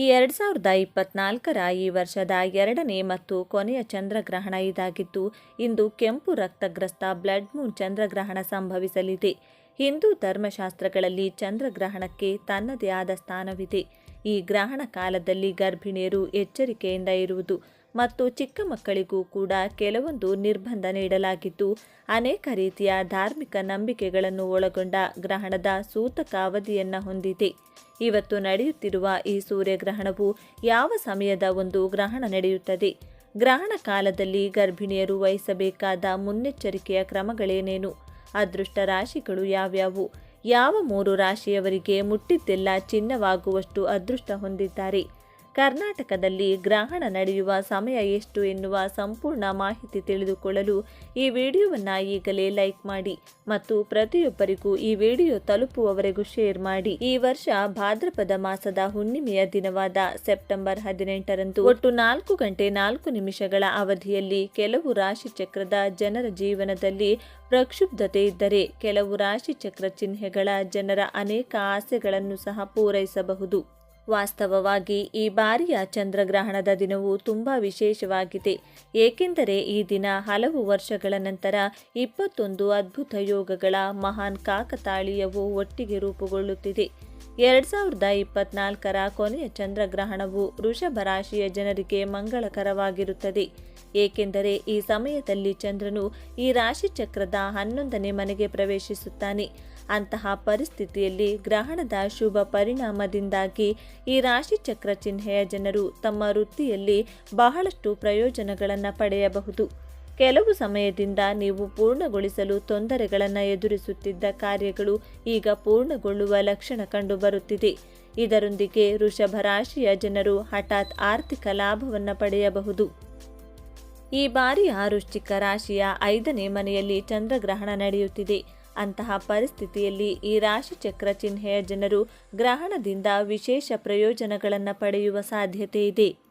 ಈ ಎರಡ್ ಸಾವಿರದ ಇಪ್ಪತ್ನಾಲ್ಕರ ಈ ವರ್ಷದ ಎರಡನೇ ಮತ್ತು ಕೊನೆಯ ಚಂದ್ರಗ್ರಹಣ ಇದಾಗಿದ್ದು, ಇಂದು ಕೆಂಪು ರಕ್ತಗ್ರಸ್ತ ಬ್ಲಡ್ ಮೂನ್ ಚಂದ್ರಗ್ರಹಣ ಸಂಭವಿಸಲಿದೆ. ಹಿಂದೂ ಧರ್ಮಶಾಸ್ತ್ರಗಳಲ್ಲಿ ಚಂದ್ರಗ್ರಹಣಕ್ಕೆ ತನ್ನದೇ ಆದ ಸ್ಥಾನವಿದೆ. ಈ ಗ್ರಹಣ ಕಾಲದಲ್ಲಿ ಗರ್ಭಿಣಿಯರು ಎಚ್ಚರಿಕೆಯಿಂದ ಇರುವುದು. ಮತ್ತು ಚಿಕ್ಕ ಮಕ್ಕಳಿಗೂ ಕೂಡ ಕೆಲವೊಂದು ನಿರ್ಬಂಧ ನೀಡಲಾಗಿದ್ದು, ಅನೇಕ ರೀತಿಯ ಧಾರ್ಮಿಕ ನಂಬಿಕೆಗಳನ್ನು ಒಳಗೊಂಡ ಗ್ರಹಣದ ಸೂತಕ ಅವಧಿಯನ್ನು ಹೊಂದಿದೆ. ಇವತ್ತು ನಡೆಯುತ್ತಿರುವ ಈ ಸೂರ್ಯಗ್ರಹಣವು ಯಾವ ಸಮಯದ ಒಂದು ಗ್ರಹಣ ನಡೆಯುತ್ತದೆ? ಗ್ರಹಣ ಕಾಲದಲ್ಲಿ ಗರ್ಭಿಣಿಯರು ವಹಿಸಬೇಕಾದ ಮುನ್ನೆಚ್ಚರಿಕೆಯ ಕ್ರಮಗಳೇನೇನು? ಅದೃಷ್ಟ ರಾಶಿಗಳು ಯಾವ್ಯಾವು? ಯಾವ ಮೂರು ರಾಶಿಯವರಿಗೆ ಮುಟ್ಟಿದ್ದೆಲ್ಲ ಚಿನ್ನವಾಗುವಷ್ಟು ಅದೃಷ್ಟ ಹೊಂದಿದ್ದಾರೆ? ಕರ್ನಾಟಕದಲ್ಲಿ ಗ್ರಹಣ ನಡೆಯುವ ಸಮಯ ಎಷ್ಟು ಎನ್ನುವ ಸಂಪೂರ್ಣ ಮಾಹಿತಿ ತಿಳಿದುಕೊಳ್ಳಲು ಈ ವಿಡಿಯೋವನ್ನು ಈಗಲೇ ಲೈಕ್ ಮಾಡಿ ಮತ್ತು ಪ್ರತಿಯೊಬ್ಬರಿಗೂ ಈ ವಿಡಿಯೋ ತಲುಪುವವರೆಗೂ ಶೇರ್ ಮಾಡಿ. ಈ ವರ್ಷ ಭಾದ್ರಪದ ಮಾಸದ ಹುಣ್ಣಿಮೆಯ ದಿನವಾದ ಸೆಪ್ಟೆಂಬರ್ ಹದಿನೆಂಟರಂದು ಒಟ್ಟು ನಾಲ್ಕು ಗಂಟೆ ನಾಲ್ಕು ನಿಮಿಷಗಳ ಅವಧಿಯಲ್ಲಿ ಕೆಲವು ರಾಶಿ ಚಕ್ರದ ಜನರ ಜೀವನದಲ್ಲಿ ಪ್ರಕ್ಷುಬ್ಧತೆ ಇದ್ದರೆ ಕೆಲವು ರಾಶಿ ಚಕ್ರ ಚಿಹ್ನೆಗಳ ಜನರ ಅನೇಕ ಆಸೆಗಳನ್ನು ಸಹ ಪೂರೈಸಬಹುದು. ವಾಸ್ತವವಾಗಿ ಈ ಬಾರಿಯ ಚಂದ್ರಗ್ರಹಣದ ದಿನವು ತುಂಬ ವಿಶೇಷವಾಗಿದೆ. ಏಕೆಂದರೆ ಈ ದಿನ ಹಲವು ವರ್ಷಗಳ ನಂತರ ಇಪ್ಪತ್ತೊಂದು ಅದ್ಭುತ ಯೋಗಗಳ ಮಹಾನ್ ಕಾಕತಾಳೀಯವು ಒಟ್ಟಿಗೆ ರೂಪುಗೊಳ್ಳುತ್ತಿದೆ. ಎರಡ್ ಸಾವಿರದ ಇಪ್ಪತ್ನಾಲ್ಕರ ಕೊನೆಯ ಚಂದ್ರಗ್ರಹಣವು ವೃಷಭ ರಾಶಿಯ ಜನರಿಗೆ ಮಂಗಳಕರವಾಗಿರುತ್ತದೆ. ಏಕೆಂದರೆ ಈ ಸಮಯದಲ್ಲಿ ಚಂದ್ರನು ಈ ರಾಶಿ ಚಕ್ರದ ಹನ್ನೊಂದನೇ ಮನೆಗೆ ಪ್ರವೇಶಿಸುತ್ತಾನೆ. ಅಂತಹ ಪರಿಸ್ಥಿತಿಯಲ್ಲಿ ಗ್ರಹಣದ ಶುಭ ಪರಿಣಾಮದಿಂದಾಗಿ ಈ ರಾಶಿ ಚಕ್ರ ಚಿಹ್ನೆಯ ಜನರು ತಮ್ಮ ವೃತ್ತಿಯಲ್ಲಿ ಬಹಳಷ್ಟು ಪ್ರಯೋಜನಗಳನ್ನು ಪಡೆಯಬಹುದು. ಕೆಲವು ಸಮಯದಿಂದ ನೀವು ಪೂರ್ಣಗೊಳಿಸಲು ತೊಂದರೆಗಳನ್ನು ಎದುರಿಸುತ್ತಿದ್ದ ಕಾರ್ಯಗಳು ಈಗ ಪೂರ್ಣಗೊಳ್ಳುವ ಲಕ್ಷಣ ಕಂಡುಬರುತ್ತಿದೆ ಇದರೊಂದಿಗೆ ವೃಷಭ ರಾಶಿಯ ಜನರು ಹಠಾತ್ ಆರ್ಥಿಕ ಲಾಭವನ್ನು ಪಡೆಯಬಹುದು. ಈ ಬಾರಿ ವೃಶ್ಚಿಕ ರಾಶಿಯ ಐದನೇ ಮನೆಯಲ್ಲಿ ಚಂದ್ರಗ್ರಹಣ ನಡೆಯುತ್ತಿದೆ. ಅಂತಹ ಪರಿಸ್ಥಿತಿಯಲ್ಲಿ ಈ ರಾಶಿ ಚಕ್ರ ಚಿಹ್ನೆಯ ಜನರು ಗ್ರಹಣದಿಂದ ವಿಶೇಷ ಪ್ರಯೋಜನಗಳನ್ನು ಪಡೆಯುವ ಸಾಧ್ಯತೆ ಇದೆ.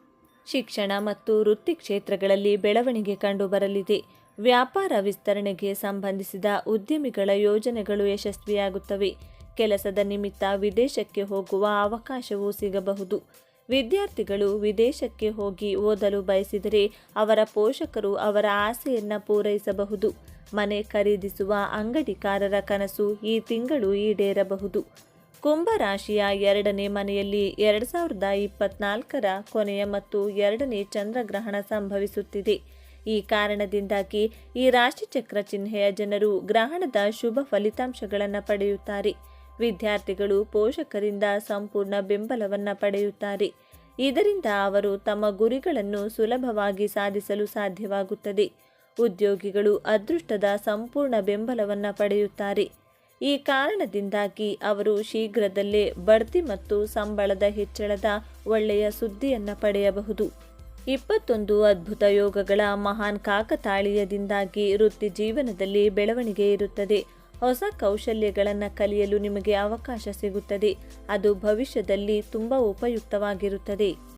ಶಿಕ್ಷಣ ಮತ್ತು ವೃತ್ತಿ ಕ್ಷೇತ್ರಗಳಲ್ಲಿ ಬೆಳವಣಿಗೆ ಕಂಡುಬರಲಿದೆ. ವ್ಯಾಪಾರ ವಿಸ್ತರಣೆಗೆ ಸಂಬಂಧಿಸಿದ ಉದ್ಯಮಿಗಳ ಯೋಜನೆಗಳು ಯಶಸ್ವಿಯಾಗುತ್ತವೆ. ಕೆಲಸದ ನಿಮಿತ್ತ ವಿದೇಶಕ್ಕೆ ಹೋಗುವ ಅವಕಾಶವೂ ಸಿಗಬಹುದು. ವಿದ್ಯಾರ್ಥಿಗಳು ವಿದೇಶಕ್ಕೆ ಹೋಗಿ ಓದಲು ಬಯಸಿದರೆ ಅವರ ಪೋಷಕರು ಅವರ ಆಸೆಯನ್ನು ಪೂರೈಸಬಹುದು. ಮನೆ ಖರೀದಿಸುವ ಅಂಗಡಿಕಾರರ ಕನಸು ಈ ತಿಂಗಳು ಈಡೇರಬಹುದು. ಕುಂಭರಾಶಿಯ ಎರಡನೇ ಮನೆಯಲ್ಲಿ ಎರಡು ಸಾವಿರದ ಇಪ್ಪತ್ನಾಲ್ಕರ ಕೊನೆಯ ಮತ್ತು ಎರಡನೇ ಚಂದ್ರಗ್ರಹಣ ಸಂಭವಿಸುತ್ತಿದೆ. ಈ ಕಾರಣದಿಂದಾಗಿ ಈ ರಾಶಿಚಕ್ರ ಚಿಹ್ನೆಯ ಜನರು ಗ್ರಹಣದ ಶುಭ ಫಲಿತಾಂಶಗಳನ್ನು ಪಡೆಯುತ್ತಾರೆ. ವಿದ್ಯಾರ್ಥಿಗಳು ಪೋಷಕರಿಂದ ಸಂಪೂರ್ಣ ಬೆಂಬಲವನ್ನು ಪಡೆಯುತ್ತಾರೆ. ಇದರಿಂದ ಅವರು ತಮ್ಮ ಗುರಿಗಳನ್ನು ಸುಲಭವಾಗಿ ಸಾಧಿಸಲು ಸಾಧ್ಯವಾಗುತ್ತದೆ. ಉದ್ಯೋಗಿಗಳು ಅದೃಷ್ಟದ ಸಂಪೂರ್ಣ ಬೆಂಬಲವನ್ನು ಪಡೆಯುತ್ತಾರೆ. ಈ ಕಾರಣದಿಂದಾಗಿ ಅವರು ಶೀಘ್ರದಲ್ಲೇ ಬಡ್ತಿ ಮತ್ತು ಸಂಬಳದ ಹೆಚ್ಚಳದ ಒಳ್ಳೆಯ ಸುದ್ದಿಯನ್ನು ಪಡೆಯಬಹುದು. ಇಪ್ಪತ್ತೊಂದು ಅದ್ಭುತ ಯೋಗಗಳ ಮಹಾನ್ ಕಾಕತಾಳೀಯದಿಂದಾಗಿ ವೃತ್ತಿ ಜೀವನದಲ್ಲಿ ಬೆಳವಣಿಗೆ ಇರುತ್ತದೆ. ಹೊಸ ಕೌಶಲ್ಯಗಳನ್ನು ಕಲಿಯಲು ನಿಮಗೆ ಅವಕಾಶ ಸಿಗುತ್ತದೆ. ಅದು ಭವಿಷ್ಯದಲ್ಲಿ ತುಂಬ ಉಪಯುಕ್ತವಾಗಿರುತ್ತದೆ.